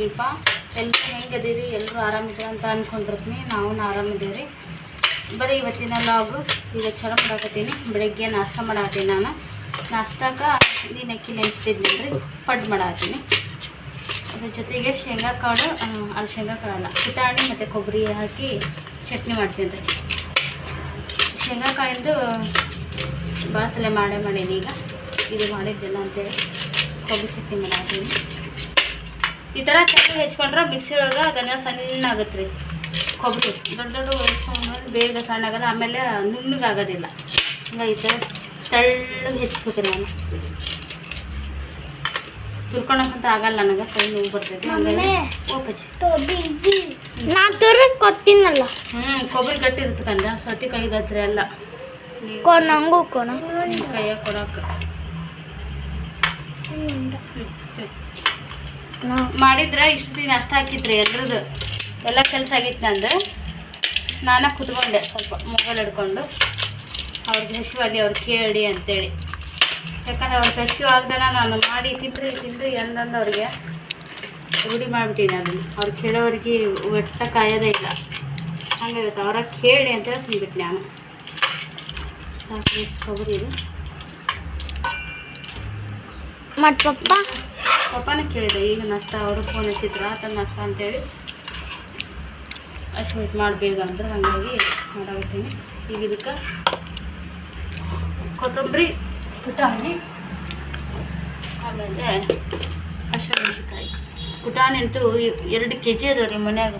ಶಿಲ್ಪ. ಎಲ್ಲರೂ ಹೆಂಗೆ ಅದೀರಿ ಎಲ್ಲರೂ ಆರಾಮಿದ್ರೆ ಅಂತ ಅಂದ್ಕೊಂಡಿರ್ತೀನಿ ನಾವು ಆರಾಮಿದ್ದೀವಿ ರೀ ಬರೀ ಇವತ್ತಿನ ಲಾಗು. ಈಗ ಚಲೋ ಮಾಡಾಕತ್ತೀನಿ ಬೆಳಗ್ಗೆ ನಾಷ್ಟ ಮಾಡಾತೀನಿ ನಾನು. ನಾಷ್ಟಕ್ಕೆ ನೀನು ಅಕ್ಕಿ ನೆನೆಸ್ತಿದ್ದೀನಿ ರೀ ಪಡ್ ಮಾಡಾತೀನಿ ಅದ್ರ ಜೊತೆಗೆ ಶೇಂಗಾ ಕಾಳು ಅಲ್ಲಿ ಶೇಂಗಾ ಕಾಳಲ್ಲ ಪುಟಾಣಿ ಮತ್ತು ಕೊಬ್ಬರಿ ಹಾಕಿ ಚಟ್ನಿ ಮಾಡ್ತೀನಿ ರೀ ಶೇಂಗಾ ಬಾಸಲೆ ಮಾಡೇ ಮಾಡೀನಿ ಈಗ. ಇದು ಮಾಡಿದ್ದಿಲ್ಲ ಅಂತೇಳಿ ಕೊಬ್ಬರಿ ಚಟ್ನಿ ಮಾಡಾಕತ್ತೀನಿ. ಈ ಥರ ಚೆನ್ನಾಗಿ ಹೆಚ್ಕೊಂಡ್ರೆ ಮಿಕ್ಸಿ ಒಳಗೆ ಅದನ್ನು ಸಣ್ಣ ಆಗುತ್ತೆ ರೀ ಕೊಬ್ಬರಿ. ದೊಡ್ಡ ದೊಡ್ಡ ಹೆಚ್ಕೊಂಡ್ರೆ ಬೇಗ ಸಣ್ಣ ಆಗಲ್ಲ ಆಮೇಲೆ ನುಣ್ಣಗಾಗೋದಿಲ್ಲ. ಹಿಂಗೆ ಈ ಥರ ತೆಳ್ಳಗೆ ಹೆಚ್ಬೇಕು ನಾನು ತುರ್ಕೊಳಕ್ಕಂತ ಆಗಲ್ಲ ನನಗೆ ಕೈ ನೋವು ಬರ್ತೈತಿ ನಾನು ಕೊಡ್ತೀನಲ್ಲ. ಹ್ಞೂ ಕೊಬ್ಬರಿ ಗಟ್ಟಿ ಕಂದ ಸತಿ ಕೈಗೆ ಹಚ್ರಿ ಎಲ್ಲ. ಕೊ ನಂಗೂ ಕೊಣ ಕೈಯಾಗ ಕೊಡಕ್ಕೆ ಮಾಡಿದ್ರೆ ಇಷ್ಟು ದಿನ ಅಷ್ಟು ಹಾಕಿದ್ರಿ ಎಲ್ರದ್ದು ಎಲ್ಲ ಕೆಲಸ ಆಗಿತ್ತು ನಂದು. ನಾನು ಕುತ್ಕೊಂಡೆ ಸ್ವಲ್ಪ ಮೊಬೈಲ್ ಹಿಡ್ಕೊಂಡು. ಅವ್ರಿಗೆ ಹಸಿವಾಗಿ ಅವ್ರು ಕೇಳಿ ಅಂತೇಳಿ. ಯಾಕಂದ್ರೆ ಅವ್ರಿಗೆ ಹಸಿವು ಆಗ್ದಲ್ಲ ನಾನು ಮಾಡಿ ತಿಂದ್ರಿ ತಿಂದ್ರಿ ಎಂದಂದು ಅವ್ರಿಗೆ ರೂಢಿ ಮಾಡಿಬಿಟ್ಟಿನಿ ಅದನ್ನು ಅವ್ರು ಕೇಳೋರಿಗೆ ಒಟ್ಟ ಕಾಯೋದೇ ಇಲ್ಲ. ಹಂಗಾಗುತ್ತೆ ಅವ್ರ ಕೇಳಿ ಅಂತೇಳಿ ಸುಮ್ಬಿಟ್ಟು ನಾನು. ಸಾಕು ಕೊಬ್ಬರಿ ಇದು. ಮತ್ ಪಪ್ಪ? ಪಪ್ಪನ ಕೇಳಿದೆ, ಈಗ ನಷ್ಟ, ಅವರು ಫೋನ್ ಹಚ್ಚಿದ್ರು, ಆತ ನಷ್ಟ ಅಂತೇಳಿ. ಅಷ್ಟು ವೇಟ್ ಮಾಡಬೇಕು ಅಂದ್ರೆ ಹಾಗಾಗಿ ಮಾಡಾಗುತ್ತೀನಿ ಈಗ ಇದಕ್ಕೆ ಕೊತ್ತಂಬರಿ, ಪುಟಾಣಿ ಆಮೇಲೆ ಹಸಿಮೆಣ್ಸಿನ್ಕಾಯಿ ಪುಟಾಣಿ ಅಂತೂ ಎರಡು ಕೆ ಜಿ ಅದಾವ ರೀ ಮನ್ಯಾಗ.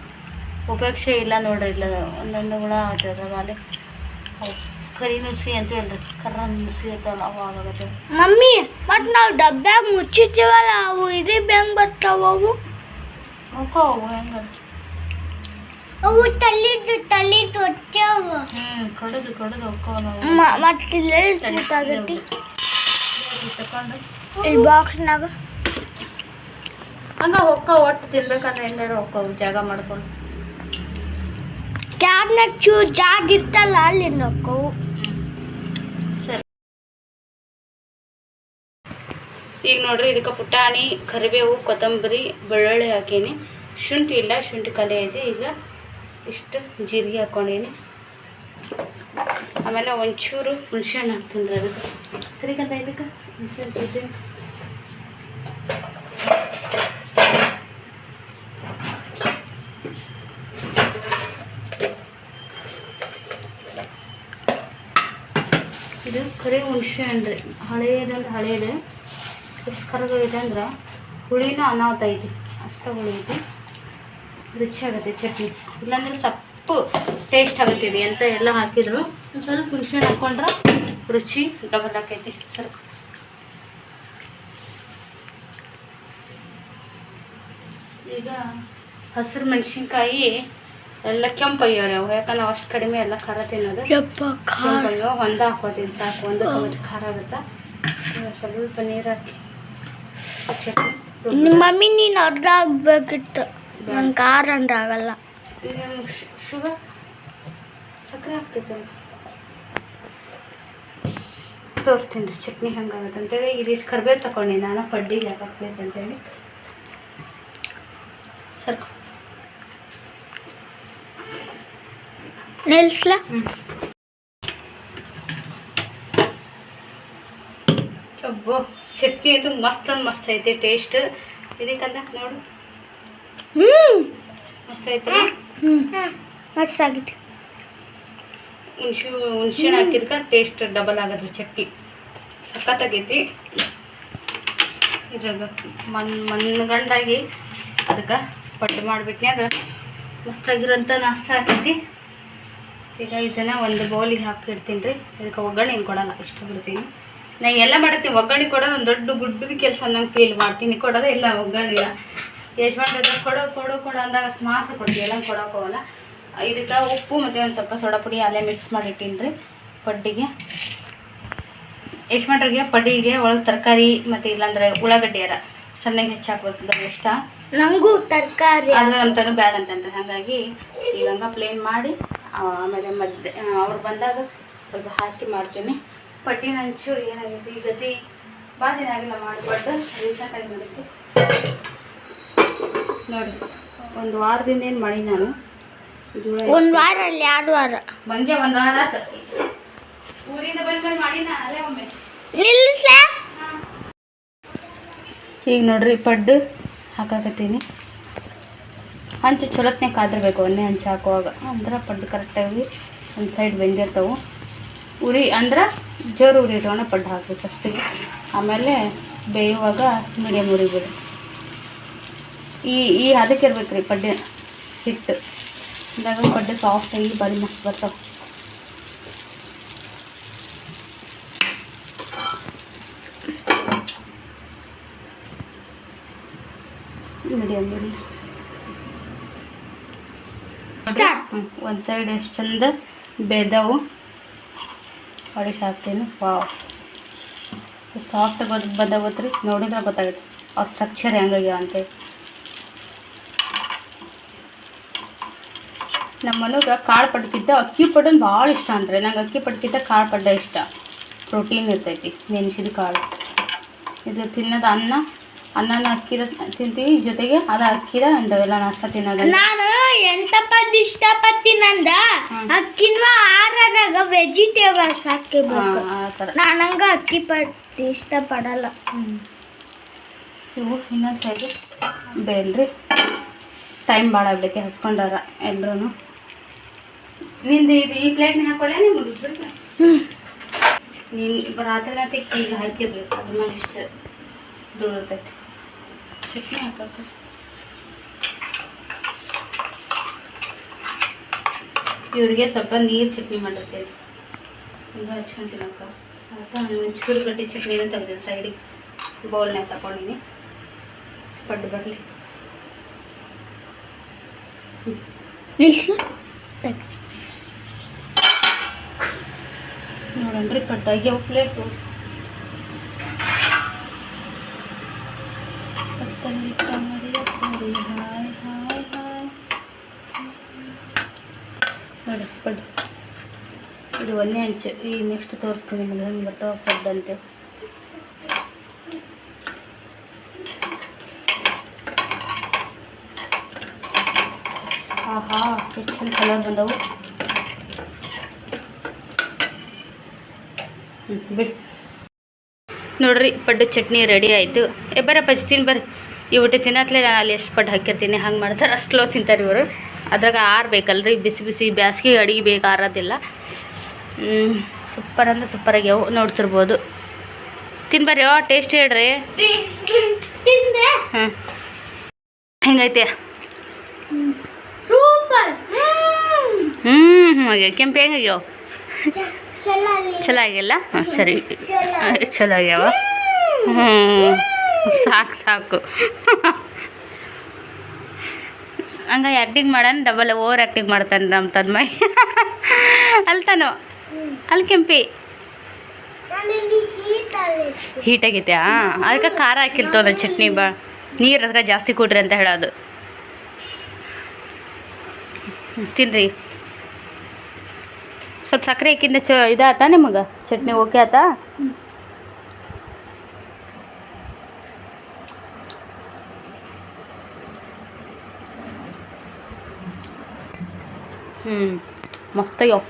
ಉಪೇಕ್ಷೆ ಇಲ್ಲ ನೋಡ್ರಿ, ಇಲ್ಲ ಒಂದೊಂದು ಹುಳ ಅಲ್ಲಿ ಅವು ಕರಿ ನುಸಿ ಅಂತ ಹೇಳ್ರಿ ಕರ್ರ ನುಸಿ ಅವಾಗ ಆಗತ್ತೆ ಮಮ್ಮಿ ಮತ್ತು ನಾವು ಡಬ್ಬ್ಯಾಗ ಮುಚ್ಚಿರ್ತೀವಲ್ಲ ಅವು ಇಡೀ ಬ್ಯಾಂಗ್ ಬರ್ತಾವ ಅವು? ಹೋಗೋ ಹೆಂಗೆ ಅವು ತಲ್ಲಿದ್ದು ತಲ್ಲಿ ತೊಟ್ಟವ ಹ್ಞೂ ಕಡದು ಕಡಿದು ಹೋಗೋ ನಾವು. ಮತ್ ಇಲ್ಲೆಲ್ಲಿ ತೂತಾಗಟ್ಟಿ ಈ ಬಾಕ್ಸ್ನಾಗ. ಹಂಗ ಹೊಕ್ಕ ಒಟ್ಟು ತಿನ್ಬೇಕಂದ್ರೆ ಎಲ್ಲಾರು ಹೊಕ್ಕವು ಜಾಗ ಮಾಡ್ಕೊಂಡು. ಕ್ಯಾಬ್ನಾಗ ಚೂರು ಜಾಗ ಇರ್ತಲ್ಲ ಅಲ್ಲಿ ನಕ್ಕವು ಈಗ ನೋಡ್ರಿ, ಇದಕ್ಕೆ ಪುಟಾಣಿ, ಕರಿಬೇವು, ಕೊತ್ತಂಬರಿ, ಬೆಳ್ಳುಳ್ಳಿ ಹಾಕೀನಿ. ಶುಂಠಿ ಇಲ್ಲ, ಶುಂಠಿ ಕಲೆ ಇದೆ ಈಗ ಇಷ್ಟು ಜೀರಿಗೆ ಹಾಕ್ಕೊಂಡೀನಿ ಆಮೇಲೆ ಒಂಚೂರು ಹುಣ್ಸೆಹಣ್ಣು ಹಾಕ್ತೀನಿ ರೀ ಅದಕ್ಕೆ. ಸರಿಗಂತ ಇದಕ್ಕೆ ತೆಗ್ದು ಇದು ಕರಿ ಹುಣಸೆ ಹಣ್ಣು ರೀ. ಹಳೆಯದಂದ್ರೆ ಎಷ್ಟು ಕರಗೈತೆ ಅಂದ್ರೆ ಹುಳಿನೂ ಅನಾಹುತ ಐತಿ. ಅಷ್ಟು ಹುಳಿ ಐತಿ. ರುಚಿ ಆಗುತ್ತೆ ಚಟ್ನಿ. ಇಲ್ಲಾಂದ್ರೆ ಸಪ್ಪು ಟೇಸ್ಟ್ ಆಗುತ್ತೆ ಇದು. ಎಂತ ಎಲ್ಲ ಹಾಕಿದ್ರು ಒಂದು ಸ್ವಲ್ಪ ಹುಣಸೆ ಹಣ್ಣು ಹಾಕ್ಕೊಂಡ್ರೆ ರುಚಿ ಡಬಲ್ ಹಾಕೈತಿ ಸರ್. ಈಗ ಹಸಿರು ಮೆಣಸಿನ್ಕಾಯಿ ಎಲ್ಲ ಕೆಂಪಯ್ಯವ್ರಿ ಅವು. ಯಾಕಂದ್ರೆ ಅಷ್ಟು ಕಡಿಮೆ ಎಲ್ಲ ಖಾರ ತಿನ್ನೋದು. ಅಯ್ಯೋ ಒಂದ ಹಾಕೋತೀನಿ ಸಾಕು. ಒಂದು ಖಾರ ಆಗುತ್ತಾ? ಸ್ವಲ್ಪ ನೀರು ಹಾಕಿ. ನಿಮ್ಮ ಮಮ್ಮಿ ನೀನು ಅರ್ಧ ಆಗ್ಬೇಕಿತ್ತು. ನಂಗೆ ಖಾರ ಅಂದ್ರೆ ಆಗಲ್ಲ. ಶುಗರ್ ಸಕ್ಕರೆ ಆಗ್ತೈತಲ್ಲ ತೋರಿಸ್ತೀನಿ ರೀ ಚಟ್ನಿ ಹೆಂಗಾಗುತ್ತೆ ಅಂತೇಳಿ. ರೀತಿ ಕರ್ಬೇವು ತಗೊಂಡು ನಾನು ಪಡ್ಡಿಗೆ ಹಾಕಬೇಕಂತೇಳಿ ಸರ್ಕ ನಿಲ್ಸ್ಲ? ಅಬ್ಬೋ ಚಟ್ನಿ ಅಂತೂ ಮಸ್ತ್ ಅಂದ್ ಮಸ್ತ್ ಐತಿ ಟೇಸ್ಟ್ ಇದಕ್ಕಂತ ನೋಡು. ಹ್ಞೂ ಮಸ್ತ್ ಐತಿ ಹ್ಞೂ ಮಸ್ತ್ ಆಗಿತ್ತು. ಹುಣ್ಸೆ ಹುಣ್ಸೆಹಣ್ಣು ಹಾಕಿದ್ಕೆ ಟೇಸ್ಟ್ ಡಬಲ್ ಆಗದ್ರಿ ಚಟ್ನಿ. ಸಖತ್ತಾಗೈತಿ. ಇದ್ರಾಗ ಮನ್ ಮನ್ಗಂಡಾಗಿ ಅದಕ್ಕೆ ಪಟ್ಟು ಮಾಡಿಬಿಟ್ನಿ. ಅಂದ್ರೆ ಮಸ್ತಾಗಿರೋಂಥ ನಾಷ್ಟ ಹಾಕೈತಿ. ಈಗ ಇದನ್ನು ಒಂದು ಬೌಲಿಗೆ ಹಾಕಿಡ್ತೀನಿ ರೀ. ಇದಕ್ಕೆ ಒಗ್ಗರಣೆ ಏನು ಕೊಡೋಲ್ಲ ಇಷ್ಟು ಬಿಡ್ತೀನಿ ನಾ ಎಲ್ಲ ಮಾಡ್ತೀನಿ ಒಗ್ಗರಣೆ ಕೊಡೋದು ಒಂದು ದೊಡ್ಡ ಗುಡ್ಡದ ಕೆಲಸ ನಂಗೆ ಫೀಲ್ ಮಾಡ್ತೀನಿ. ಕೊಡೋದೇ ಇಲ್ಲ ಒಗ್ಗರಣೆನ ಯಜಮಾನ್ರ ಕೊಡೋ ಕೊಡು ಕೊಡೋ ಅಂದಾಗ ಮಾತ್ರ ಕೊಡ್ತೀವಿ ಎಲ್ಲ ಕೊಡೋಕೆ ಹೋಗಲ್ಲ. ಇದಕ್ಕೆ ಉಪ್ಪು ಮತ್ತು ಒಂದು ಸ್ವಲ್ಪ ಸೋಡಾ ಪುಡಿ ಅಲ್ಲೇ ಮಿಕ್ಸ್ ಮಾಡಿಟ್ಟೀನಿ ರೀ ಪಡ್ಡಿಗೆ. ಯಜಮಾನ್ರಿಗೆ ಪಡ್ಡಿಗೆ ಒಳಗೆ ತರಕಾರಿ ಮತ್ತು ಇಲ್ಲಾಂದ್ರೆ ಉಳ್ಳಾಗಡ್ಡಿಯಾರ ಸಣ್ಣಗೆ ಹೆಚ್ಚು ಹಾಕ್ಬೇಕು ಅಂದ್ರೆ ಇಷ್ಟ ನಂಗೂ ತರಕಾರಿ ಅದು ನಮ್ಮ ತನಕ ಬ್ಯಾಡ ಅಂತಂದ್ರೆ. ಹಾಗಾಗಿ ಈಗ ಹಂಗೆ ಪ್ಲೇನ್ ಮಾಡಿ ಆಮೇಲೆ ಮಧ್ಯ ಅವ್ರು ಬಂದಾಗ ಸ್ವಲ್ಪ ಹಾಕಿ ಮಾಡ್ತೀನಿ. ಪಟ್ಟಿನ ಹಂಚು ಏನಾಗೈತಿ ಈ ಗತಿ ಭಾಳ ದಿನ ಆಗಿಲ್ಲ ಮಾಡಿಬಿಟ್ಟು ರೀಸೆಂಟಾಗಿ ಮಾಡಿದ್ದು ನೋಡಿ ಒಂದು ವಾರದಿಂದ ಏನು ಮಾಡಿ ನಾನು? ಒಂದು ವಾರ ಅಲ್ಲಿ ಎರಡು ವಾರ. ಬಂದೆ ಒಂದು ವಾರ ಆತು. ಊರಿಂದ ಬಂದ ಮೇಲೆ ಮಾಡಿ ಅಲ್ಲೇ ಒಮ್ಮೆ. ನಿಲ್ಲಿಸ್ಲೇ? ಈಗ ನೋಡ್ರಿ ಪಡ್ಡು ಹಾಕಾಕತ್ತೀನಿ. ಹಂಚು ಚೊಲತ್ನೆ ಕಾದಿರ್ಬೇಕು ಒಂದೇ ಹಂಚು ಹಾಕುವಾಗ. ಅಂದ್ರೆ ಪಡ್ಡು ಕರೆಕ್ಟಾಗಿ ಒಂದು ಸೈಡ್ ಬೆಂದಿರ್ತಾವೆ. ಉರಿ ಅಂದ್ರೆ ಜೋರು ಉರಿ ಇರೋಣ ಪಡ್ಡು ಹಾಕ್ಬೇಕು ಫಸ್ಟಿಗೆ ಆಮೇಲೆ ಬೇಯುವಾಗ ಮೀಡಿಯಂ ಉರಿ ಬಿಡಿ. ಈ ಈ ಹದಕ್ಕೆ ಇರ್ಬೇಕು ರೀ ಪಡ್ಡೆ ಹಿಟ್ಟು. ಅಂದಾಗ ಪಡ್ಡೆ ಸಾಫ್ಟಾಗಿ ಬರೀ ಮಸ್ತ್ ಬರ್ತಾವೆ. ಮೀಡಿಯಮ್ ಇರಲಿ ಒಂದು ಸೈಡ್ ಎಷ್ಟು ಚಂದ ಬೇದವು. ಹೊಡಿಸಿ ಹಾಕ್ತೀನಿ ವಾವ್. ಸಾಫ್ಟ್ ಬದ್ ಬಂದಾಗತ್ತೆ ರೀ ನೋಡಿದ್ರೆ ಗೊತ್ತಾಗುತ್ತೆ. ಆ ಸ್ಟ್ರಕ್ಚರ್ ಹೆಂಗಾಗ್ಯಾವ ಅಂತೇಳಿ. ನಮ್ಮ ಮನೆಗೆ ಕಾಳು ಪಡ್ಕಿದ್ದ ಅಕ್ಕಿ ಪಡ್ಡನ್ ಭಾಳ ಇಷ್ಟ ಅಂದ್ರೆ ನಂಗೆ ಅಕ್ಕಿ ಪಡ್ಕಿದ್ದ ಕಾಳು ಪಡ್ಡ ಇಷ್ಟ. ಪ್ರೋಟೀನ್ ಇರ್ತೈತಿ ನೆನೆಸಿದ ಕಾಳು. ಇದು ತಿನ್ನೋದು ಅನ್ನ. ಅನ್ನನ ಅಕ್ಕಿದ ತಿಂತೀವಿ. ಜೊತೆಗೆ ಅದು ಅಕ್ಕಿದ ಇಂಥವೆಲ್ಲ ನಾಷ್ಟ ತಿನ್ನೋದು ನಾನು ಎಂತ ಪದ್ ಇಷ್ಟಪಡ್ತೀನಂದ ಅಕ್ಕಿನ್ವ ಆರಾಗ ವೆಜಿಟೇಬಲ್ಸ್ ಹಾಕಿಬೇಕು ನಾನಂಗ ಅಕ್ಕಿ ಪಟ್ಟಿ ಇಷ್ಟಪಡಲ್ಲ ಇವು ಇನ್ನೊಂದು ಸೈಡು ಬೇಲ್ರಿ ಟೈಮ್ ಭಾಳ ಆಗ್ಬೇಕು ಹಸ್ಕೊಂಡಾರ ಎಲ್ಲರೂ ನಿಂದು ಇದು ಈ ಪ್ಲೇಟ್ನ ಹಾಕೊಳ್ಳೆ ಮುಗಿಸ್ಬೇಕು ನೀನು ರಾತ್ರಿ ರಾತ್ರಿ ಈಗ ಹಾಕಿರ್ಬೇಕು ಅದ್ರ ಮೇಲೆ ಇಷ್ಟು ದುಡಿರ್ತೈತಿ ಚಟ್ನಿ ಹಾಕಕ್ಕ. ಇವ್ರಿಗೆ ಸ್ವಲ್ಪ ನೀರು ಚಟ್ನಿ ಮಾಡಿರ್ತೀನಿ. ಹಿಂಗೆ ಹಚ್ಕೊತೀನಿ ಅಕ್ಕ. ಆಯಿತಾ? ಒಂಚೂರು ಗಟ್ಟಿ ಚಟ್ನಿನ ತೆಗ್ದಿನಿ ಸೈಡಿಗೆ ಬೌಲ್ನಾಗ ತಗೊಂಡಿನಿ ಪಡ್ಡು ಬರಲಿ. ನಿಲ್ಸು. ಕಟ್ಟಾಗಿ ಅವು ಪ್ಲೇಟ್ ಪಡ್ಡು ಇದು ಒಂದೇ ಅಂಚು. ಈ ನೆಕ್ಸ್ಟ್ ತೋರಿಸ್ತೀನಿ ನಿಮಗೆ ಹೆಂಗೆ ಬರ್ತಾವ ಪಡ್ಡಂತೆ ಆಹಾ, ಎಷ್ಟು ಕಲರ್ ಬಂದವು. ಬಿಡು. ನೋಡ್ರಿ, ಪಡ್ಡು ಚಟ್ನಿ ರೆಡಿ ಆಯಿತು. ಏ, ಬರಪ್ಪ ತಿನ್ ಬರ್ರಿ. ಈ ಊಟ ತಿನ್ನತ್ಲೇ ನಾನು ಅಲ್ಲಿ ಎಷ್ಟು ಪಡ್ಡು ಹಾಕಿರ್ತೀನಿ, ಹಂಗೆ ಮಾಡ್ತಾರೆ, ಅಷ್ಟು ಲೋ ತಿಂತಾರೆ ಇವರು. ಅದ್ರಾಗ ಆರ್ಬೇಕಲ್ರಿ ಬಿಸಿ ಬಿಸಿ ಬ್ಯಾಸ್ಗೆ ಅಡಿಗೆ ಬೇಕು ಆರೋದಿಲ್ಲ. ಸೂಪರ್ ಅಂದ್ರೆ ಸೂಪರ್ ಆಗ್ಯಾವು ನೋಡ್ತಿರ್ಬೋದು. ತಿನ್ಬರ್ರಿ ಟೇಸ್ಟ್ ಹೇಳ್ರಿ. ಹ್ಞೂ ಹಾಂ ಹೆಂಗೈತೆ ಹ್ಞೂ ಹ್ಞೂ ಆಗ್ಯಾವ. ಕೆಂಪು ಹೆಂಗಾಗ್ಯಾವ ಚಲೋ ಆಗಿಲ್ಲ? ಹಾಂ ಸರಿ. ಚಲೋ. ಆಗ್ಯಾವ. ಹ್ಞೂ ಸಾಕು ಸಾಕು. ಹಂಗ ಆ್ಯಕ್ಟಿಂಗ್ ಮಾಡೋಣ ಡಬಲ್ ಓವರ್ ಆ್ಯಕ್ಟಿಂಗ್ ಮಾಡ್ತಾನೆ ನಮ್ಮ ತನ್ಮೈ ಅಲ್ತಾನು ಅಲ್ಲಿ ಕೆಂಪಿ. ಹೀಟ್ ಆಗೈತೆ ಅದಕ್ಕೆ ಖಾರ ಹಾಕಿರ್ತವ ಚಟ್ನಿ ಬಾ. ನೀರು ಅದಕ್ಕೆ ಜಾಸ್ತಿ ಕೊಡ್ರಿ ಅಂತ ಹೇಳೋದು. ತಿನ್ರಿ. ಸ್ವಲ್ಪ ಸಕ್ಕರೆ ಹಾಕಿಂದ ಚ ಇದಾತ ನಿಮಗೆ? ಚಟ್ನಿ ಓಕೆ ಆತಾ? ಹ್ಞೂ ಮಸ್ತಾಗ್ಯಾವ